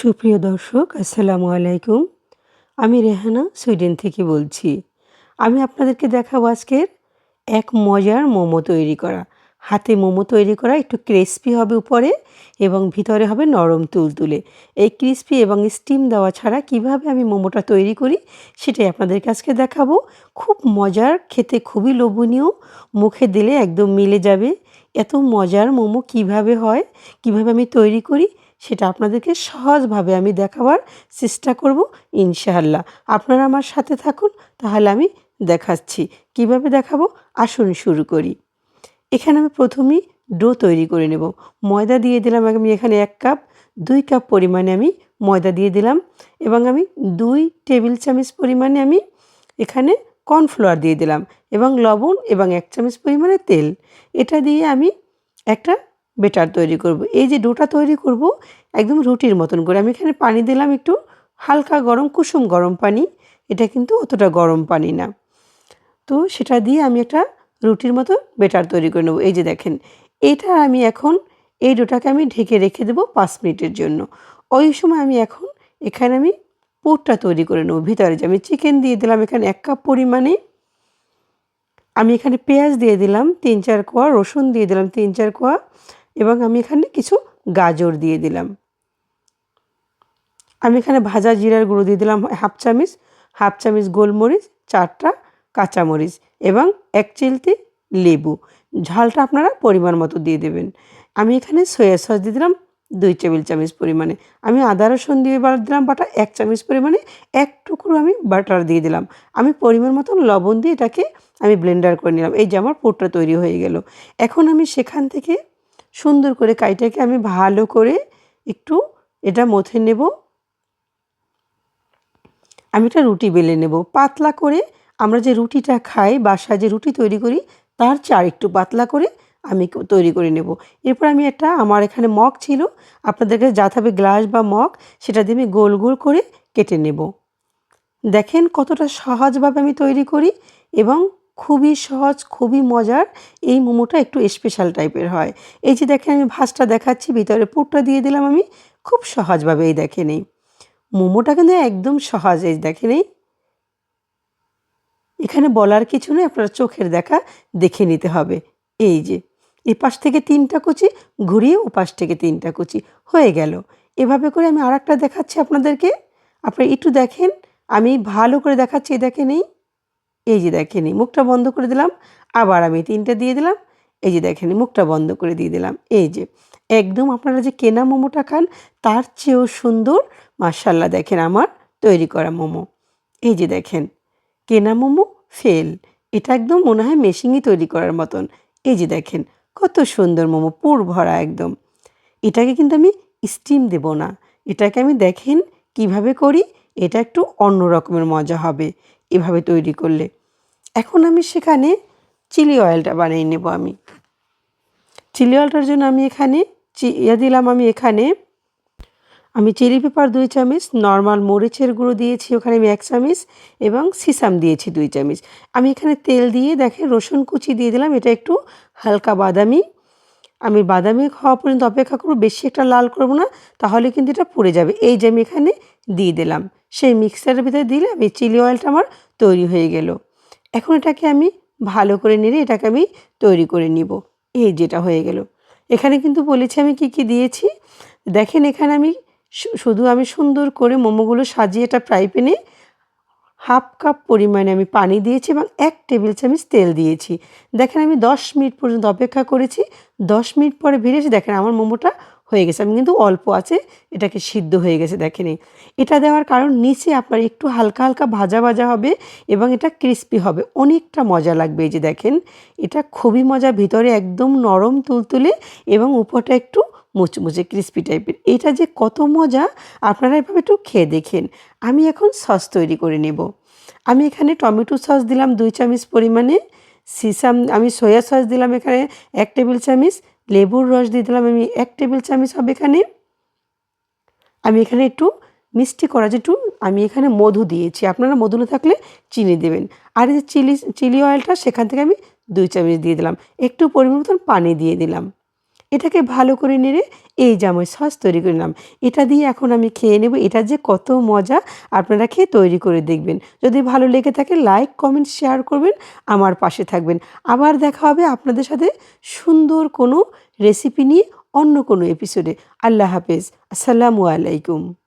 সুপ্রিয় দর্শক, আসসালামু আলাইকুম। আমি রেহানা, সুইডেন থেকে বলছি। আমি আপনাদেরকে দেখাবো আজকের এক মজার মোমো তৈরি করা। হাতে মোমো তৈরি করা একটু ক্রিস্পি হবে উপরে এবং ভিতরে হবে নরম তুলতুলে। এই ক্রিস্পি এবং স্টিম দেওয়া ছাড়া কীভাবে আমি মোমোটা তৈরি করি সেটাই আপনাদেরকে আজকে দেখাবো। খুব মজার, খেতে খুবই লোভনীয়, মুখে দিলে একদম মিলে যাবে। এত মজার মোমো কীভাবে হয়, কীভাবে আমি তৈরি করি সেটা আপনাদেরকে সহজভাবে আমি দেখাবার চেষ্টা করব, ইনশাআল্লাহ। আপনারা আমার সাথে থাকুন, তাহলে আমি দেখাচ্ছি। কীভাবে দেখাবো? আসুন শুরু করি। এখানে আমি প্রথমেই ডো তৈরি করে নেব। ময়দা দিয়ে দিলাম আমি এখানে এক কাপ, দুই কাপ পরিমাণে আমি ময়দা দিয়ে দিলাম এবং আমি দুই টেবিল চামচ পরিমাণে আমি এখানে কর্নফ্লাওয়ার দিয়ে দিলাম এবং লবণ এবং এক চামচ পরিমাণে তেল। এটা দিয়ে আমি একটা বেটার তৈরি করব। এই যে ডোটা তৈরি করব, একদম রুটির মতন করে। আমি এখানে পানি দিলাম একটু হালকা গরম, কুসুম গরম পানি। এটা কিন্তু অতটা গরম পানি না। তো সেটা দিয়ে আমি একটা রুটির মতো বেটার তৈরি করে নেব। এই যে দেখেন, এটা আমি এখন এই ডোটাকে আমি ঢেকে রেখে দেবো পাঁচ মিনিটের জন্য। ওই সময় আমি এখন এখানে আমি পুরটা তৈরি করে নেব ভিতরে। যে আমি চিকেন দিয়ে দিলাম এখানে এক কাপ পরিমাণে। আমি এখানে পেঁয়াজ দিয়ে দিলাম তিন চার কোয়া, রসুন দিয়ে দিলাম তিন চার কোয়া। এবং আমি এখানে কিছু গাজর দিয়ে দিলাম। আমি এখানে ভাজা জিরার গুঁড়ো দিয়ে দিলাম হাফ চামচ হাফ চামচ গোলমরিচ, চারটা কাঁচামরিচ এবং এক চিলতি লেবু। ঝালটা আপনারা পরিমাণ মতো দিয়ে দেবেন। আমি এখানে সয়া সস দিয়ে দিলাম দুই টেবিল চামচ পরিমাণে। আমি আদা, রসুন দিয়ে দিলাম বাটা এক চামচ পরিমাণে। এক টুকরো আমি বাটার দিয়ে দিলাম। আমি পরিমাণ মতো লবণ দিয়ে এটাকে আমি ব্লেন্ডার করে নিলাম। এই যে আমার পুরটা তৈরি হয়ে গেল। এখন আমি সেখান থেকে সুন্দর করে কাইটাকে আমি ভালো করে একটু এটা মথে নেব। আমি একটা রুটি বেলে নেব। পাতলা করে আমরা যে রুটিটা খাই, বাসায় যে রুটি তৈরি করি, তার চার একটু পাতলা করে আমি তৈরি করে নেব। এরপর আমি একটা, আমার এখানে মগ ছিল, আপনাদের কাছে যা থাকবে গ্লাস বা মগ, সেটা দিয়ে আমি গোল গোল করে কেটে নেব। দেখেন কতটা সহজভাবে আমি তৈরি করি এবং খুবই সহজ, খুবই মজার এই মোমোটা একটু স্পেশাল টাইপের হয়। এই যে দেখেন আমি ভাজটা দেখাচ্ছি, ভিতরে পুরটা দিয়ে দিলাম আমি, খুব সহজভাবে এই দেখে নেই। মোমোটা কিন্তু একদম সহজ, এই দেখে নেই। এখানে বলার কিছু নেই, আপনার চোখের দেখা দেখে নিতে হবে। এই যে এ পাশ থেকে তিনটা কুচি, ঘুরিয়ে ও পাশ থেকে তিনটা কুচি, হয়ে গেল। এভাবে করে আমি আর দেখাচ্ছি আপনাদেরকে। আপনারা একটু দেখেন, আমি ভালো করে দেখাচ্ছি দেখে নেই। এই যে দেখেনি মুখটা বন্ধ করে দিলাম, আবার আমি তিনটা দিয়ে দিলাম, এই যে দেখেনি মুখটা বন্ধ করে দিয়ে দিলাম, এই যে। একদম আপনারা যে কেনা মোমোটা খান, তার চেয়েও সুন্দর মার্শাল্লাহ দেখেন আমার তৈরি করা মোমো। এই যে দেখেন, কেনা মোমো ফেল, এটা একদম মনে হয় মেশিনই তৈরি করার মতন। এই যে দেখেন, কত সুন্দর মোমো, পুর ভরা একদম। এটাকে কিন্তু আমি স্টিম দেব না, এটাকে আমি দেখেন কীভাবে করি এটা একটু অন্য রকমের মজা হবে এভাবে তৈরি করলে। এখন আমি সেখানে চিলি অয়েলটা বানিয়ে নেব আমি। চিলি অয়েলটার জন্য আমি এখানে ইয়ে দিলাম আমি এখানে, আমি চিলি পেপার দুই চামচ, নর্মাল মরিচের গুঁড়ো দিয়েছি, ওখানে আমি এক চামচ এবং সিসাম দিয়েছি দুই চামচ। আমি এখানে তেল দিয়ে দেখে রসুন কুচি দিয়ে দিলাম, এটা একটু হালকা বাদামি আমি বাদামি খাওয়া পর্যন্ত অপেক্ষা করব, বেশি একটা লাল করব না, তাহলে কিন্তু এটা পুড়ে যাবে। এই যে আমি এখানে দিয়ে দিলাম, সেই মিক্সারের ভিতরে দিলে আমি চিলি অয়েলটা আমার তৈরি হয়ে গেল। এখন এটাকে আমি ভালো করে নেড়ে এটাকে আমি তৈরি করে নিব। এই যেটা হয়ে গেল। এখানে কিন্তু বলেছি আমি কি কি দিয়েছি। দেখেন এখানে আমি শুধু আমি সুন্দর করে মোমোগুলো সাজিয়ে এটা ফ্রাই প্যানে হাফ কাপ পরিমাণে আমি পানি দিয়েছি এবং এক টেবিল চামচ তেল দিয়েছি। দেখেন আমি দশ মিনিট পর্যন্ত অপেক্ষা করেছি। দশ মিনিট পরে বেরিয়েছি দেখেন আমার মোমোটা হয়ে গেছে। আমি কিন্তু অল্প আছে, এটাকে সিদ্ধ হয়ে গেছে, দেখেনি এটা দেওয়ার কারণ নিচে আপনার একটু হালকা হালকা ভাজা ভাজা হবে এবং এটা ক্রিস্পি হবে। অনেকটা মজা লাগবে এই যে দেখেন। এটা খুবই মজা, ভিতরে একদম নরম তুলতুলে এবং উপরটা একটু মুচমুচে ক্রিস্পি টাইপের এটা যে কত মজা, আপনারা এভাবে একটু খেয়ে দেখেন। আমি এখন সস তৈরি করে নেব। আমি এখানে টমেটো সস দিলাম দুই চামচ পরিমাণে সিসাম আমি সয়া সস দিলাম এখানে এক টেবিল চামচ, লেবুর রস দিয়ে দিলাম আমি এক টেবিল চামচ হবে এখানে। আমি এখানে একটু মিষ্টি করা যেটু আমি এখানে মধু দিয়েছি। আপনারা মধু না থাকলে চিনি দেবেন। আর এই যে চিলি চিলি অয়েলটা সেখান থেকে আমি দুই চামচ দিয়ে দিলাম। একটু পরিমাণ মতন পানি দিয়ে দিলাম। এটাকে ভালো করে নেড়ে এই জামাই সস তৈরি করে নিলাম। এটা দিয়ে এখন আমি খেয়ে নেব। এটা যে কত মজা আপনারা খেয়ে তৈরি করে দেখবেন। যদি ভালো লেগে থাকে লাইক কমেন্ট শেয়ার করবেন, আমার পাশে থাকবেন। আবার দেখা হবে আপনাদের সাথে সুন্দর কোনো রেসিপি নিয়ে অন্য কোনো এপিসোডে আল্লাহ হাফেজ। আসসালামু আলাইকুম।